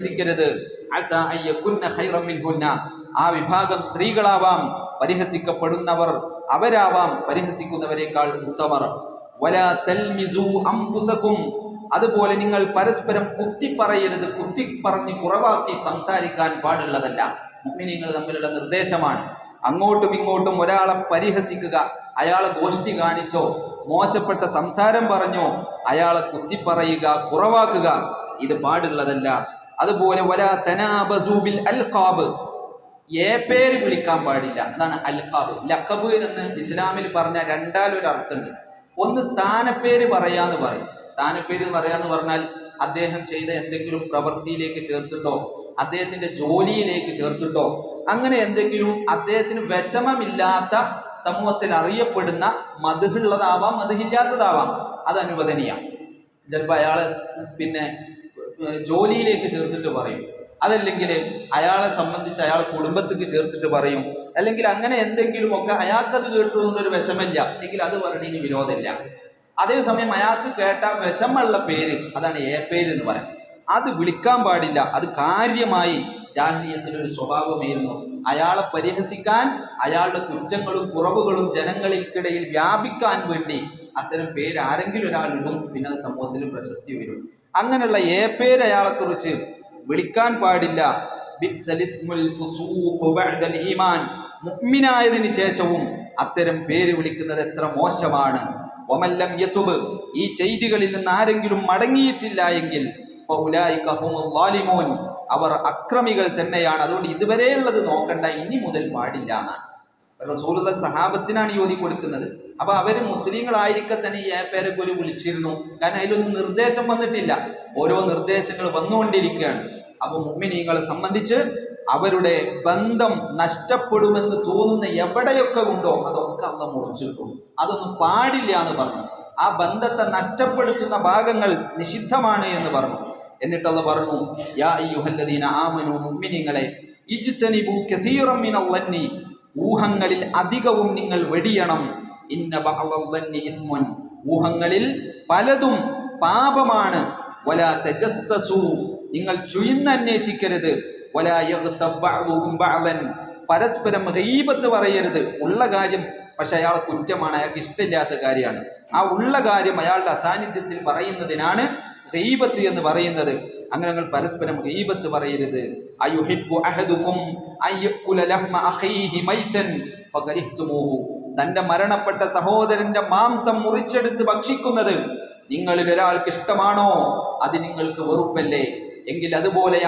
പരിഹസിക്കരുത്. ആ വിഭാഗം സ്ത്രീകളാവാം പരിഹസിക്കപ്പെടുന്നവർ അവരാവാം പരിഹസിക്കുന്നവരെക്കാൾ ഉത്തമർ. അതുപോലെ നിങ്ങൾ പരസ്പരം കുത്തി പറയരുത് കുത്തി പറഞ്ഞ് കുറവാക്കി സംസാരിക്കാൻ പാടുള്ളതല്ല. മുഅ്മിനീങ്ങൾ തമ്മിലുള്ള നിർദ്ദേശമാണ്. അങ്ങോട്ടും ഇങ്ങോട്ടും ഒരാളെ പരിഹസിക്കുക അയാളെ ഗോഷ്ടി കാണിച്ചോ മോശപ്പെട്ട സംസാരം പറഞ്ഞോ അയാളെ കുത്തിപ്പറയുക കുറവാക്കുക ഇത് പാടുള്ളതല്ല. അതുപോലെ തനാബസൂബിൽ അൽഖാബ്. ഏ പേര് വിളിക്കാൻ പാടില്ല. അതാണ് അൽഖാബ്. ലഖബ് എന്ന് ഇസ്ലാമിൽ പറഞ്ഞ രണ്ടാലൊരു അർത്ഥമുണ്ട് ഒന്ന് സ്ഥാനപ്പേര് പറയാന്ന് പറയും. സ്ഥാനപ്പേര് പറയാന്ന് പറഞ്ഞാൽ അദ്ദേഹം ചെയ്ത എന്തെങ്കിലും പ്രവൃത്തിയിലേക്ക് ചേർത്തിട്ടോ അദ്ദേഹത്തിന്റെ ജോലിയിലേക്ക് ചേർത്തിട്ടോ അങ്ങനെ എന്തെങ്കിലും അദ്ദേഹത്തിന് വിഷമമില്ലാത്ത സമൂഹത്തിൽ അറിയപ്പെടുന്ന മധുഹുള്ളതാവാം മധുഹില്ലാത്തതാവാം അത് അനുവദനീയ. ചിലപ്പോൾ അയാൾ പിന്നെ ജോലിയിലേക്ക് ചേർത്തിട്ട് പറയും. അതല്ലെങ്കിൽ അയാളെ സംബന്ധിച്ച് അയാളെ കുടുംബത്തേക്ക് ചേർത്തിട്ട് പറയും. അല്ലെങ്കിൽ അങ്ങനെ എന്തെങ്കിലും ഒക്കെ അയാൾക്കത് കേട്ടുകൊണ്ടൊരു വിഷമില്ല എങ്കിൽ അത് പറഞ്ഞതിന് വിരോധമില്ല. അതേസമയം അയാൾക്ക് കേട്ട വിഷമുള്ള പേര് അതാണ് ഏ പേര് എന്ന് പറയാം. അത് വിളിക്കാൻ പാടില്ല. അത് കാര്യമായി ജാഹ്ലിയത്തിന്റെ ഒരു സ്വഭാവമായിരുന്നു. അയാളെ പരിഹസിക്കാൻ അയാളുടെ കുറ്റങ്ങളും കുറവുകളും ജനങ്ങൾക്കിടയിൽ വ്യാപിക്കാൻ വേണ്ടി അത്തരം പേര് ആരെങ്കിലും ഒരാൾ പിന്നെ അത് സമൂഹത്തിൽ പ്രശസ്തി വരും. അങ്ങനെയുള്ള ഏ പേര് അയാളെ കുറിച്ച് വിളിക്കാൻ പാടില്ല. ഈമാൻ. ശേഷവും അത്തരം പേര് വിളിക്കുന്നത് എത്ര മോശമാണ്. ഒമല്ലം യതുബ്. ഈ ചെയ്തികളിൽ നിന്ന് ആരെങ്കിലും മടങ്ങിയിട്ടില്ല എങ്കിൽ അവർ അക്രമികൾ തന്നെയാണ്. അതുകൊണ്ട് ഇതുവരെയുള്ളത് നോക്കണ്ട. ഇനി മുതൽ പാടില്ല റസൂലുള്ള സഹാബത്തിനാണ് ഓതി കൊടുക്കുന്നത്. അപ്പൊ അവർ മുസ്ലിങ്ങളായിരിക്കെ തന്നെ ഈ ഏപ്പേരെ ഒരു വിളിച്ചിരുന്നു. കാരണം അതിലൊന്നും നിർദ്ദേശം വന്നിട്ടില്ല. ഓരോ നിർദ്ദേശങ്ങൾ വന്നുകൊണ്ടിരിക്കുകയാണ്. അപ്പൊ മുമ്മിനീങ്ങളെ സംബന്ധിച്ച് അവരുടെ ബന്ധം നഷ്ടപ്പെടുമെന്ന് തോന്നുന്ന എവിടെയൊക്കെ ഉണ്ടോ അതൊക്കെ അള്ള മുറിച്ചിട്ടു അതൊന്നും പാടില്ല എന്ന് പറഞ്ഞു. ആ ബന്ധത്തെ നഷ്ടപ്പെടുത്തുന്ന ഭാഗങ്ങൾ നിഷിദ്ധമാണ് എന്ന് പറഞ്ഞു. എന്നിട്ട് അള്ള പറഞ്ഞു യാ അയ്യുഹല്ലദീന ആമനു മുഅ്മിനീങ്ങളെ ഇജ്തനിബു കസീറം മിനൽ ഊഹങ്ങളിൽ അധികവും നിങ്ങൾ വെടിയണം. ഊഹങ്ങളിൽ പലതും പാപമാണ്. നിങ്ങൾ യഗ്തബ് ബഅദുകും പരസ്പരം ഹൈബത്ത് പറയരുത്. ഉള്ള കാര്യം പക്ഷെ അയാൾ കുറ്റമാണ്. അയാൾക്ക് ഇഷ്ടമില്ലാത്ത കാര്യമാണ്. ആ ഉള്ള കാര്യം അയാളുടെ അസാന്നിധ്യത്തിൽ പറയുന്നതിനാണ് ഹൈബത്ത് എന്ന് പറയുന്നത്. അങ്ങനെ നിങ്ങൾ പരസ്പരം ഹൈബത്ത് പറയരുത്. അയുഹിബ്ബു അഹദുക്കും അയ്യക്കുല ലഹ്മ അഖീഹി മൈതൻ. ഫകരിഹ്തുമൂഹു തന്റെ മരണപ്പെട്ട സഹോദരന്റെ മാംസം മുറിച്ചെടുത്ത് ഭക്ഷിക്കുന്നത് നിങ്ങളിൽ ഒരാൾക്ക് ഇഷ്ടമാണോ? അത് നിങ്ങൾക്ക് വെറുപ്പല്ലേ? എങ്കിൽ അതുപോലെയാണ്